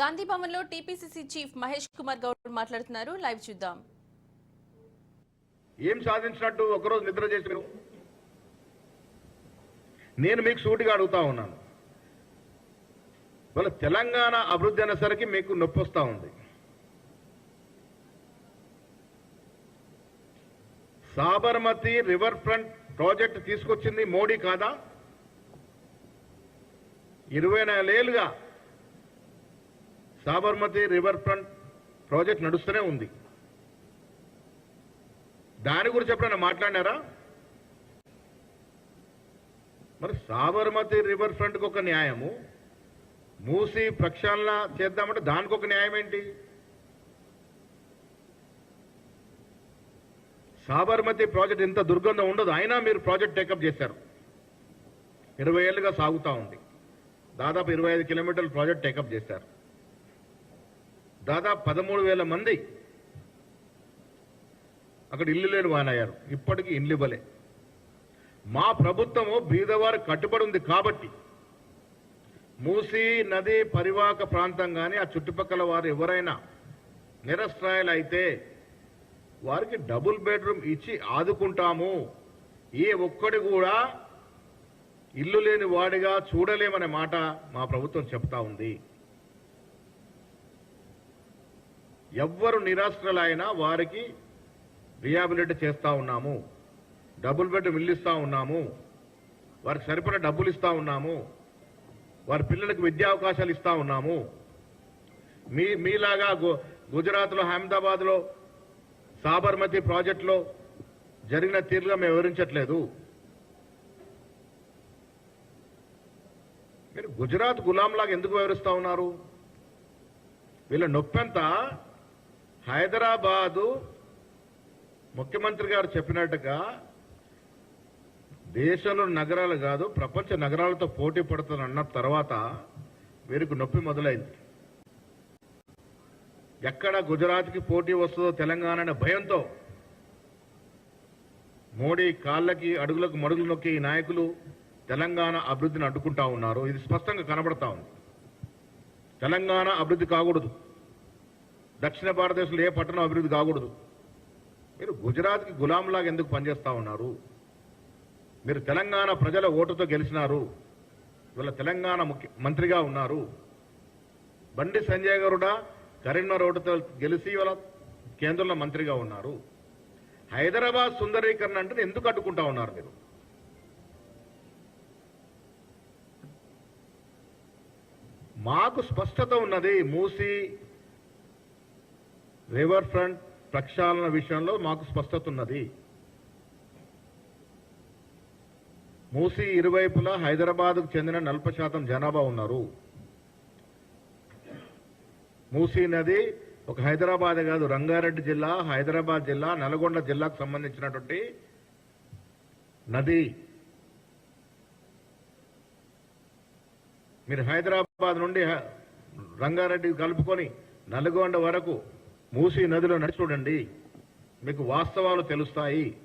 గాంధీ భవన్లో TPCC chief Mahesh Kumar Goud మాట్లాడుతున్నారు. Live చూద్దాం. ఏం సాధించినట్టు ఒకరోజు నిద్ర చేసి నేను మీకు సూటిగా అడుగుతా ఉన్నాను. వాళ్ళ తెలంగాణ అభివృద్ధి అనేసరికి మీకు నొప్పి వస్తూ ఉంది. సాబర్మతి రివర్ ఫ్రంట్ ప్రాజెక్ట్ తీసుకొచ్చింది మోడీ కాదా? ఇరవై నాలుగేళ్ళుగా సాబర్మతి రివర్ ఫ్రంట్ ప్రాజెక్ట్ నడుస్తూనే ఉంది. దాని గురించి ఎప్పుడైనా మాట్లాడినారా? మరి సాబర్మతి రివర్ ఫ్రంట్కి ఒక న్యాయము మూసి ప్రక్షాళన చేద్దామంటే దానికి ఒక న్యాయం ఏంటి? సాబర్మతి ప్రాజెక్ట్ ఇంత దుర్గంధం ఉండదు అయినా మీరు ప్రాజెక్ట్ టేకప్ చేశారు. ఇరవై ఏళ్ళుగా సాగుతూ ఉంది. దాదాపు ఇరవై ఐదు కిలోమీటర్ల ప్రాజెక్ట్ టేకప్ చేశారు. దాదాపు పదమూడు వేల మంది అక్కడ ఇల్లు లేని వానయ్యారు. ఇప్పటికీ ఇల్లు ఇవ్వలే. మా ప్రభుత్వము బీదవారు కట్టుబడి ఉంది కాబట్టి మూసీ నది పరివాహక ప్రాంతం కానీ ఆ చుట్టుపక్కల వారు ఎవరైనా నిరస్త్రాయులు అయితే వారికి డబుల్ బెడ్రూమ్ ఇచ్చి ఆదుకుంటాము. ఏ ఒక్కడి కూడా ఇల్లు లేని వాడిగా చూడలేమనే మాట మా ప్రభుత్వం చెప్తా ఉంది. ఎవ్వరు నిరాశ్రలైనా వారికి రియాబిలిటీ చేస్తా ఉన్నాము. డబుల్ బెడ్ ఇల్లు ఉన్నాము. వారికి సరిపడ డబ్బులు ఇస్తా ఉన్నాము. వారి పిల్లలకు విద్యా అవకాశాలు ఇస్తా ఉన్నాము. మీ మీలాగా గు గుజరాత్లో అహ్మదాబాద్లో సాబర్మతి ప్రాజెక్టులో జరిగిన తీరుగా మేము వివరించట్లేదు. మీరు గుజరాత్ గులాంలాగా ఎందుకు వివరిస్తా ఉన్నారు? వీళ్ళ నొప్పెంతా? హైదరాబాదు ముఖ్యమంత్రి గారు చెప్పినట్టుగా దేశంలో నగరాలు కాదు ప్రపంచ నగరాలతో పోటీ పడుతుంది అన్న తర్వాత వీరికి నొప్పి మొదలైంది. ఎక్కడ గుజరాత్కి పోటీ వస్తుందో తెలంగాణ అనే భయంతో మోడీ కాళ్ళకి అడుగులకు మడుగులు నొక్కి ఈ నాయకులు తెలంగాణ అభివృద్ధిని అడ్డుకుంటా ఉన్నారు. ఇది స్పష్టంగా కనబడతా ఉంది. తెలంగాణ అభివృద్ధి కాకూడదు. దక్షిణ భారతదేశంలో ఏ పట్టణం అభివృద్ధి కాకూడదు. మీరు గుజరాత్కి గులాంలాగా ఎందుకు పనిచేస్తా ఉన్నారు? మీరు తెలంగాణ ప్రజల ఓటుతో గెలిచినారు. ఇవాళ తెలంగాణ ముఖ్య మంత్రిగా ఉన్నారు. బండి సంజయ్ గారుడా కరీంనగర్ ఓటుతో గెలిచి ఇవాళ కేంద్రంలో మంత్రిగా ఉన్నారు. హైదరాబాద్ సుందరీకరణ అంటే ఎందుకు అడ్డుకుంటా ఉన్నారు మీరు? మాకు స్పష్టత ఉన్నది మూసి రివర్ ఫ్రంట్ ప్రక్షాళన విషయంలో మాకు స్పష్టత ఉన్నది. మూసి ఇరువైపులా హైదరాబాద్కు చెందిన నలభై శాతం జనాభా ఉన్నారు. మూసీ నది ఒక హైదరాబాద్ కాదు రంగారెడ్డి జిల్లా హైదరాబాద్ జిల్లా నల్గొండ జిల్లాకు సంబంధించినటువంటి నది. మీరు హైదరాబాద్ నుండి రంగారెడ్డి కలుపుకొని నల్గొండ వరకు మూసీ నదిలో నడిచి చూడండి. మీకు వాస్తవాలు తెలుస్తాయి.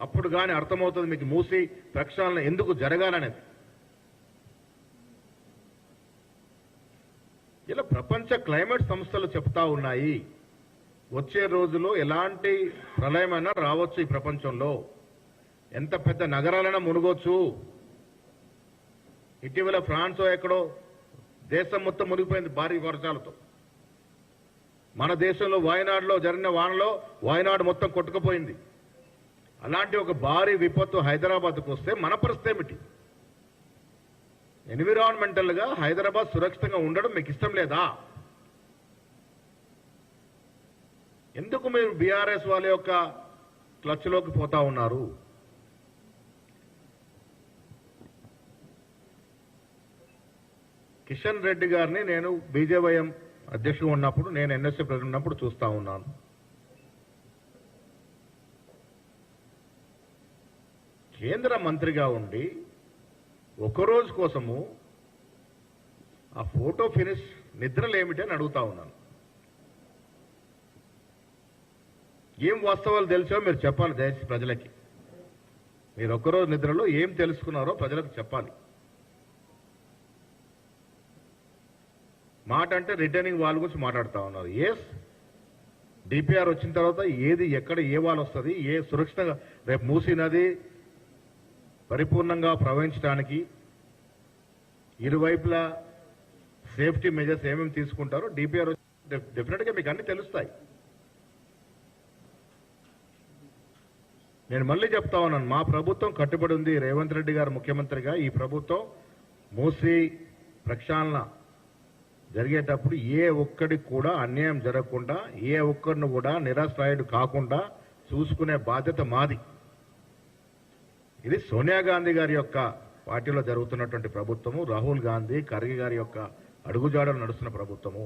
అప్పుడు కానీ అర్థమవుతుంది మీకు మూసి ప్రక్షాళన ఎందుకు జరగాలనేది. ఇలా ప్రపంచ క్లైమేట్ సంస్థలు చెప్తా ఉన్నాయి. వచ్చే రోజులో ఎలాంటి ప్రళయమైనా రావచ్చు ఈ ప్రపంచంలో. ఎంత పెద్ద నగరాలైనా మునుగొచ్చు. ఇటీవల ఫ్రాన్స్ ఎక్కడో దేశం మొత్తం మునిగిపోయింది భారీ వర్షాలతో. మన దేశంలో వాయనాడులో జరిగిన వానలో వాయనాడు మొత్తం కొట్టుకుపోయింది. అలాంటి ఒక భారీ విపత్తు హైదరాబాద్కు వస్తే మన పరిస్థితి ఏమిటి? ఎన్విరాన్మెంటల్గా హైదరాబాద్ సురక్షితంగా ఉండడం మీకు ఇష్టం లేదా? ఎందుకు మీరు బీఆర్ఎస్ వాళ్ళ యొక్క క్లచ్లోకి పోతా ఉన్నారు? కిషన్ రెడ్డి గారిని నేను బీజేవైఎం అధ్యక్షుడు ఉన్నప్పుడు నేను ఎన్ఎస్సీ ప్రెసిడెంట్ ఉన్నప్పుడు చూస్తూ ఉన్నాను. కేంద్ర మంత్రిగా ఉండి ఒకరోజు కోసము ఆ ఫోటో ఫినిష్ నిద్రలేమిటి అని అడుగుతా ఉన్నాను. ఏం వాస్తవాలు తెలిసో మీరు చెప్పాలి దయచేసి ప్రజలకి. మీరు ఒక్కరోజు నిద్రలో ఏం తెలుసుకున్నారో ప్రజలకు చెప్పాలి. మాట అంటే రిటర్నింగ్ వాళ్ళ గురించి మాట్లాడుతూ ఉన్నారు. ఎస్ డిపిఆర్ వచ్చిన తర్వాత ఏది ఎక్కడ ఏ వాళ్ళు వస్తుంది ఏ సురక్షితంగా రేపు మూసీ నది పరిపూర్ణంగా ప్రవహించడానికి ఇరువైపులా సేఫ్టీ మెజర్స్ ఏమేమి తీసుకుంటారో డిపిఆర్ డెఫినెట్గా మీకు అన్ని తెలుస్తాయి. నేను మళ్ళీ చెప్తా ఉన్నాను మా ప్రభుత్వం కట్టుబడి ఉంది రేవంత్ రెడ్డి గారు ముఖ్యమంత్రిగా. ఈ ప్రభుత్వం మూసి ప్రక్షాళన జరిగేటప్పుడు ఏ ఒక్కడికి కూడా అన్యాయం జరగకుండా ఏ ఒక్కరిని కూడా నిరాశ్రాయుడు కాకుండా చూసుకునే బాధ్యత మాది. ఇది సోనియా గాంధీ గారి యొక్క పార్టీలో జరుగుతున్నటువంటి ప్రభుత్వము రాహుల్ గాంధీ ఖర్గే గారి యొక్క అడుగుజాడలు నడుస్తున్న ప్రభుత్వము.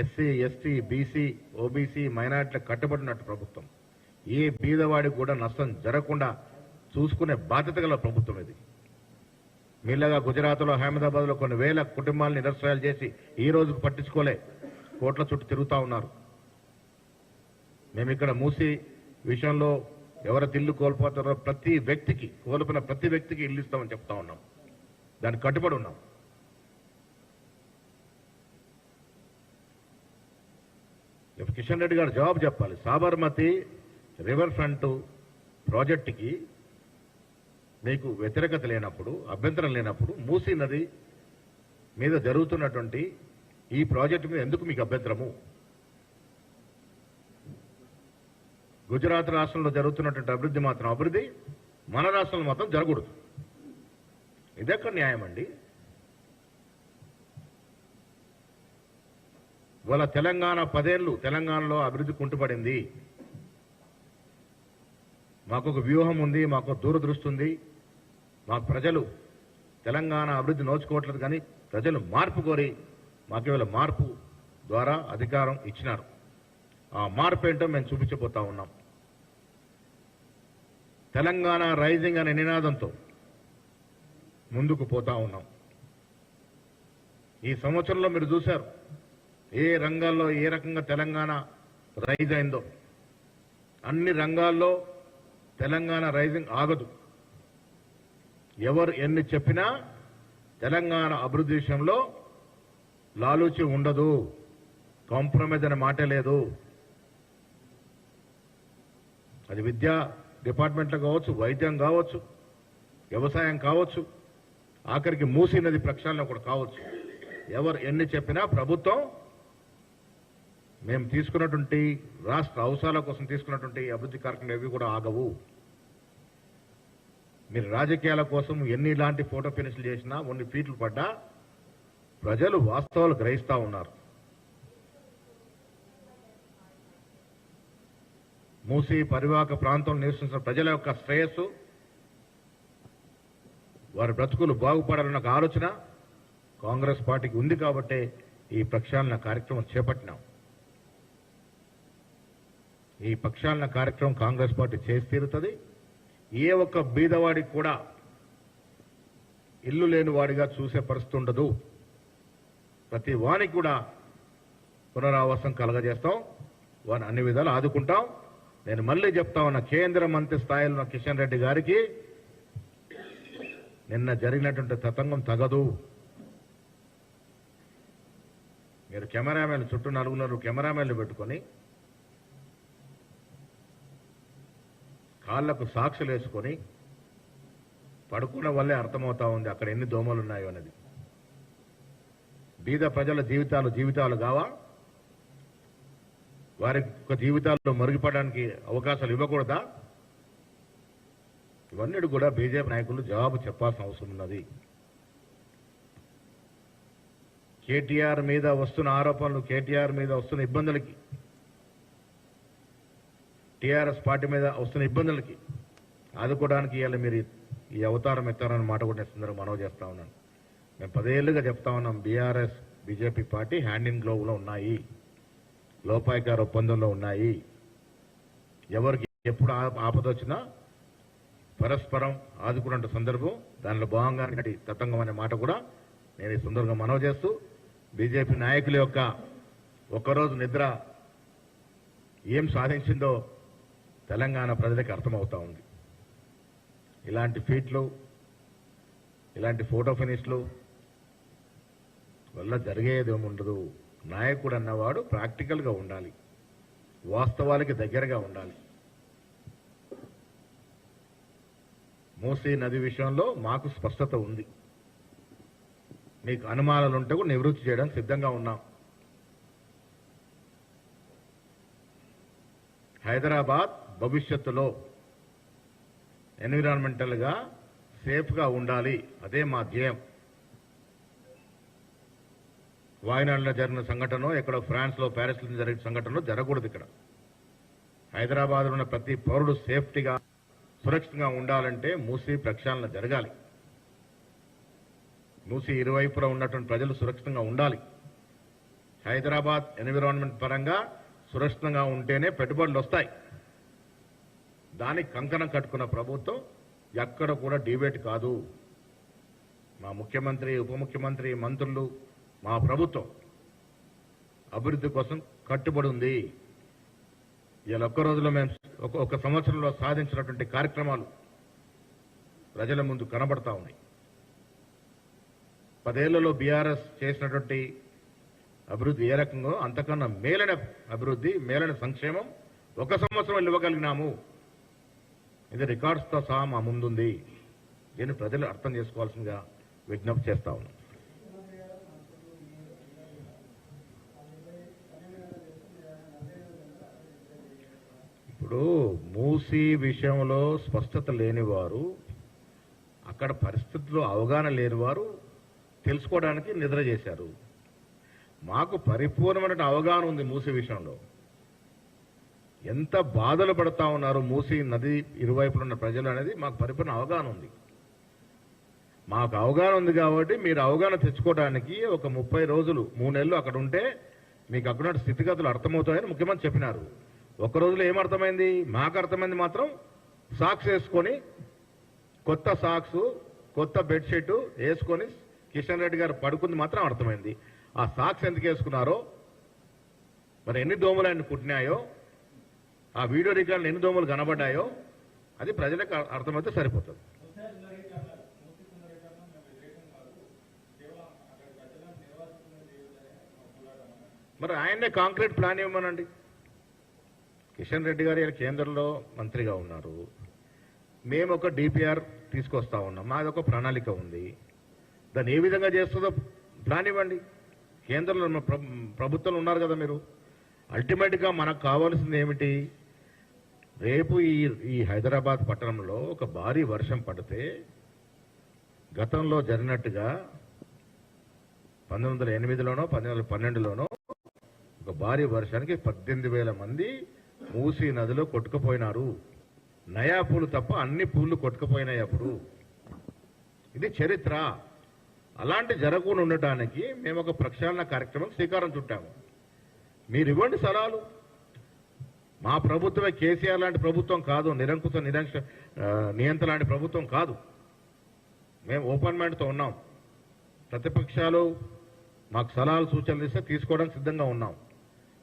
ఎస్సీ ఎస్టీ బీసీ ఓబీసీ మైనార్టీలకు కట్టుబడినట్టు ప్రభుత్వం. ఏ బీదవాడికి కూడా నష్టం జరగకుండా చూసుకునే బాధ్యత గల ప్రభుత్వం ఇది. మీలాగా గుజరాత్లో అహ్మదాబాద్లో కొన్ని వేల కుటుంబాలను నిరసనాలు చేసి ఈ రోజుకు పట్టించుకోలే. కోట్ల చుట్టూ తిరుగుతూ ఉన్నారు. మేము ఇక్కడ మూసి విషయంలో ఎవరి ఇల్లు కోల్పోతారో ప్రతి వ్యక్తికి కోల్పోయిన ప్రతి వ్యక్తికి ఇల్లు ఇస్తామని చెప్తా ఉన్నాం. దానికి కట్టుబడి ఉన్నాం. కిషన్ రెడ్డి గారు జవాబు చెప్పాలి. సాబర్మతి రివర్ ఫ్రంట్ ప్రాజెక్టుకి మీకు వ్యతిరేకత లేనప్పుడు అభ్యంతరం లేనప్పుడు మూసీ నది మీద జరుగుతున్నటువంటి ఈ ప్రాజెక్టు మీద ఎందుకు మీకు అభ్యంతరము? గుజరాత్ రాష్ట్రంలో జరుగుతున్నటువంటి అభివృద్ధి మాత్రం అభివృద్ధి మన రాష్ట్రంలో మాత్రం జరగకూడదు. ఇదెక్కడ న్యాయం అండి. ఇవాళ తెలంగాణ పదేళ్ళు తెలంగాణలో అభివృద్ధి కుంటుపడింది. మాకు ఒక వ్యూహం ఉంది మాకు దూరదృష్టి ఉంది. మా ప్రజలు తెలంగాణ అభివృద్ధి నోచుకోవట్లేదు కానీ ప్రజలు మార్పు కోరి మాకు మార్పు ద్వారా అధికారం ఇచ్చినారు. ఆ మార్పు ఏంటో మేము చూపించబోతా ఉన్నాం. తెలంగాణ రైజింగ్ అనే నినాదంతో ముందుకు పోతా ఉన్నాం. ఈ సంవత్సరంలో మీరు చూశారు ఏ రంగాల్లో ఏ రకంగా తెలంగాణ రైజ్ అయిందో. అన్ని రంగాల్లో తెలంగాణ రైజింగ్ ఆగదు. ఎవరు ఎన్ని చెప్పినా తెలంగాణ అభివృద్ధి విషయంలో లాలూచి ఉండదు. కాంప్రమైజ్ అనే మాట లేదు. అది విద్యా డిపార్ట్మెంట్లో కావచ్చు వైద్యం కావచ్చు వ్యవసాయం కావచ్చు ఆఖరికి మూసీ నది ప్రక్షాళన కూడా కావచ్చు. ఎవరు ఎన్ని చెప్పినా ప్రభుత్వం మేము తీసుకున్నటువంటి రాష్ట్ర అవసరాల కోసం తీసుకున్నటువంటి అభివృద్ధి కార్యక్రమాలు ఏవి కూడా ఆగవు. మీరు రాజకీయాల కోసం ఎన్ని ఇలాంటి ఫోటో ఫినిష్లు చేసినా కొన్ని ఫీట్లు పడ్డా ప్రజలు వాస్తవాలు గ్రహిస్తా ఉన్నారు. మూసి పరివాహక ప్రాంతంలో నివసించిన ప్రజల యొక్క శ్రేయస్సు వారి బ్రతుకులు బాగుపడాలన్న ఒక ఆలోచన కాంగ్రెస్ పార్టీకి ఉంది కాబట్టే ఈ ప్రక్షాళన కార్యక్రమం చేపట్టినాం. ఈ ప్రక్షాళన కార్యక్రమం కాంగ్రెస్ పార్టీ చేసి తీరుతుంది. ఏ ఒక్క బీదవాడికి కూడా ఇల్లు లేని వాడిగా చూసే పరిస్థితి ఉండదు. ప్రతి వానికి కూడా పునరావాసం కలగజేస్తాం. వారిని అన్ని విధాలు ఆదుకుంటాం. నేను మళ్ళీ చెప్తా ఉన్న కేంద్ర మంత్రి స్థాయిలో ఉన్న కిషన్ రెడ్డి గారికి నిన్న జరిగినటువంటి తతంగం తగదు. మీరు కెమెరామెన్ చుట్టూ నలుగురు కెమెరామెన్లు పెట్టుకొని కాళ్ళకు సాక్షులు వేసుకొని పడుకున్న వల్లే అర్థమవుతా ఉంది అక్కడ ఎన్ని దోమలు ఉన్నాయో అనేది బీద ప్రజల జీవితాలు జీవితాలు కావా? వారి యొక్క జీవితాల్లో మరుగుపడడానికి అవకాశాలు ఇవ్వకూడదా? ఇవన్నీ కూడా బీజేపీ నాయకులు జవాబు చెప్పాల్సిన అవసరం ఉన్నది. కేటీఆర్ మీద వస్తున్న ఆరోపణలు కేటీఆర్ మీద వస్తున్న ఇబ్బందులకి టీఆర్ఎస్ పార్టీ మీద వస్తున్న ఇబ్బందులకి ఆదుకోవడానికి ఇవాళ మీరు ఈ అవతారం ఎత్తారన్న మాట కూడా నేను సందర్భంగా మనవి చేస్తా ఉన్నాను. మేము పదేళ్ళుగా చెప్తా ఉన్నాం BRS BJP party hand in గ్లోవ్లో ఉన్నాయి లోపాయికార ఒప్పందంలో ఉన్నాయి. ఎవరికి ఎప్పుడు ఆపద వచ్చినా పరస్పరం ఆదుకున్న సందర్భం దానిలో భాగంగా నటి తతంగం అనే మాట కూడా నేను ఈ సందర్భంగా మనవి చేస్తూ బీజేపీ నాయకుల యొక్క ఒక్కరోజు నిద్ర ఏం సాధించిందో తెలంగాణ ప్రజలకు అర్థమవుతా ఉంది. ఇలాంటి ఫీట్లు ఇలాంటి ఫోటో ఫినిష్లు వల్ల జరిగేది ఏముండదు నాయకుడు అన్నవాడు ప్రాక్టికల్గా ఉండాలి. వాస్తవాలకి దగ్గరగా ఉండాలి. మూసీ నది విషయంలో మాకు స్పష్టత ఉంది. మీకు అనుమానాలు ఉంటే కూడా నివృత్తి చేయడం సిద్ధంగా ఉన్నాం. హైదరాబాద్ భవిష్యత్తులో ఎన్విరాన్మెంటల్గా సేఫ్గా ఉండాలి. అదే మా ధ్యేయం. వాయనాడులో జరిగిన సంఘటన ఎక్కడో ఫ్రాన్స్లో ప్యారిస్లో జరిగిన సంఘటనలో జరగకూడదు ఇక్కడ. హైదరాబాద్లో ఉన్న ప్రతి పౌరుడు సేఫ్టీగా సురక్షితంగా ఉండాలంటే మూసీ ప్రక్షాళన జరగాలి. మూసీ ఇరువైపులా ఉన్నటువంటి ప్రజలు సురక్షితంగా ఉండాలి. హైదరాబాద్ ఎన్విరాన్మెంట్ పరంగా సురక్షితంగా ఉంటేనే పెట్టుబడులు వస్తాయి. దానికి కంకణం కట్టుకున్న ప్రభుత్వం ఎక్కడ కూడా డిబేట్ కాదు. మా ముఖ్యమంత్రి ఉప ముఖ్యమంత్రి మంత్రులు మా ప్రభుత్వం అభివృద్ధి కోసం కట్టుబడి ఉంది. ఇలా ఒక్క రోజులో మేము ఒక సంవత్సరంలో సాధించినటువంటి కార్యక్రమాలు ప్రజల ముందు కనబడతా ఉన్నాయి. పదేళ్ళలో బీఆర్ఎస్ చేసినటువంటి అభివృద్ధి ఏ రకంగా అంతకన్నా మేలైన అభివృద్ధి మేలైన సంక్షేమం ఒక సంవత్సరం ఇవ్వగలిగినాము. ఇది రికార్డ్స్తో సహా మా ముందుంది. దీన్ని ప్రజలు అర్థం చేసుకోవాల్సిందిగా విజ్ఞప్తి చేస్తా ఉన్నాం ఇప్పుడు మూసీ విషయంలో స్పష్టత లేని వారు అక్కడ పరిస్థితుల్లో అవగాహన లేని వారు తెలుసుకోవడానికి నిద్ర చేశారు. మాకు పరిపూర్ణమైన అవగాహన ఉంది మూసీ విషయంలో. ఎంత బాధలు పడతా ఉన్నారు మూసీ నది ఇరువైపున ఉన్న ప్రజలు అనేది మాకు పరిపూర్ణ అవగాహన ఉంది. మాకు అవగాహన ఉంది కాబట్టి మీరు అవగాహన తెచ్చుకోవడానికి ఒక ముప్పై రోజులు మూడు నెలలు అక్కడ ఉంటే మీకు అక్కడ స్థితిగతులు అర్థమవుతాయని ముఖ్యమంత్రి చెప్పినారు. ఒక రోజులో ఏమర్థమైంది మాకు అర్థమైంది మాత్రం సాక్స్ వేసుకొని కొత్త సాక్స్ కొత్త బెడ్షీట్ వేసుకొని కిషన్ రెడ్డి గారు పడుకుంది మాత్రం అర్థమైంది. ఆ సాక్స్ ఎందుకు వేసుకున్నారో? మరి ఎన్ని దోమలు ఆయన కుట్టినాయో ఆ వీడియో రికార్డులు ఎన్ని దోమలు కనబడ్డాయో అది ప్రజలకు అర్థమైతే సరిపోతుంది. మరి ఆయన్నే కాంక్రీట్ ప్లాన్ ఇవ్వమనండి. కిషన్ రెడ్డి గారు ఇలా కేంద్రంలో మంత్రిగా ఉన్నారు. మేము ఒక డిపిఆర్ తీసుకొస్తా ఉన్నాం. మాది ఒక ప్రణాళిక ఉంది. దాన్ని ఏ విధంగా చేస్తుందో ప్లాన్ ఇవ్వండి. కేంద్రంలో ఉన్న ప్రభుత్వంలో ఉన్నారు కదా మీరు. అల్టిమేట్గా మనకు కావాల్సింది ఏమిటి? రేపు ఈ ఈ హైదరాబాద్ పట్టణంలో ఒక భారీ వర్షం పడితే గతంలో జరిగినట్టుగా పంతొమ్మిది వందల ఎనిమిదిలోనో పంతొమ్మిది వందల పన్నెండులోనో ఒక భారీ వర్షానికి పద్దెనిమిది వేల మంది మూసీ నదిలో కొట్టుకుపోయినారు. నయా పూలు తప్ప అన్ని పూలు కొట్టుకుపోయినాయి అప్పుడు. ఇది చరిత్ర. అలాంటి జరగకుండా ఉండటానికి మేము ఒక ప్రక్షాళన కార్యక్రమం శ్రీకారం చుట్టాము. మీరు ఇవ్వండి సలహాలు. మా ప్రభుత్వమే కేసీఆర్ లాంటి ప్రభుత్వం కాదు నిరంకుశ నిరంక్ష నియంత నియంత్రణ లాంటి ప్రభుత్వం కాదు. మేము ఓపెన్ మైండ్తో ఉన్నాం. ప్రతిపక్షాలు మాకు సలహాలు సూచనలు ఇస్తే తీసుకోవడానికి సిద్ధంగా ఉన్నాం.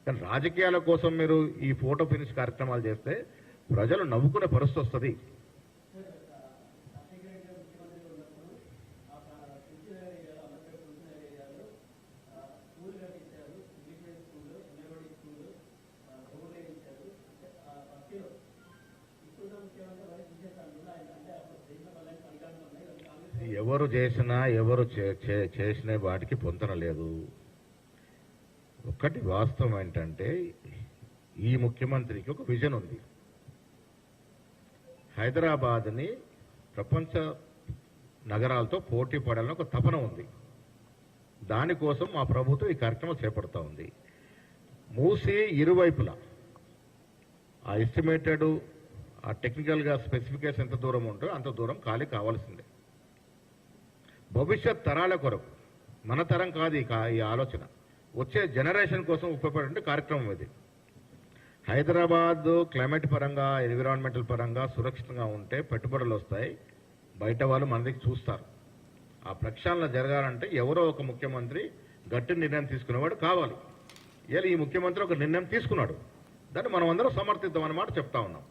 కానీ రాజకీయాల కోసం మీరు ఈ ఫోటో ఫినిష్ కార్యక్రమాలు చేస్తే ప్రజలు నవ్వుకునే పరిస్థితి వస్తుంది. ఎవరు చేసినా ఎవరు చే- చే- చేసిన వాటికి పొంతన లేదు. ఒకటి వాస్తవం ఏంటంటే ఈ ముఖ్యమంత్రికి ఒక విజన్ ఉంది. హైదరాబాద్ని ప్రపంచ నగరాలతో పోటీ పడాలని ఒక తపన ఉంది. దానికోసం మా ప్రభుత్వం ఈ కార్యక్రమం చేపడతా ఉంది. మూసి ఇరువైపులా ఆ ఎస్టిమేటెడ్ ఆ టెక్నికల్గా స్పెసిఫికేషన్ ఎంత దూరం ఉంటుందో అంత దూరం ఖాళీ కావాల్సిందే. భవిష్యత్ తరాల కొరకు. మన తరం కాదు ఇక కా- ఈ ఆలోచన. వచ్చే జనరేషన్ కోసం ఉపయోగపడే కార్యక్రమం ఇది. హైదరాబాద్ క్లైమేట్ పరంగా ఎన్విరాన్మెంటల్ పరంగా సురక్షితంగా ఉంటే పెట్టుబడులు వస్తాయి. బయట వాళ్ళు మన దగ్గర చూస్తారు. ఆ ప్రక్షాళన జరగాలంటే ఎవరో ఒక ముఖ్యమంత్రి గట్టి నిర్ణయం తీసుకునేవాడు కావాలి. ఇలా ఈ ముఖ్యమంత్రి ఒక నిర్ణయం తీసుకున్నాడు. దాన్ని మనం అందరం సమర్థిద్దాం అన్నమాట చెప్తా ఉన్నాం.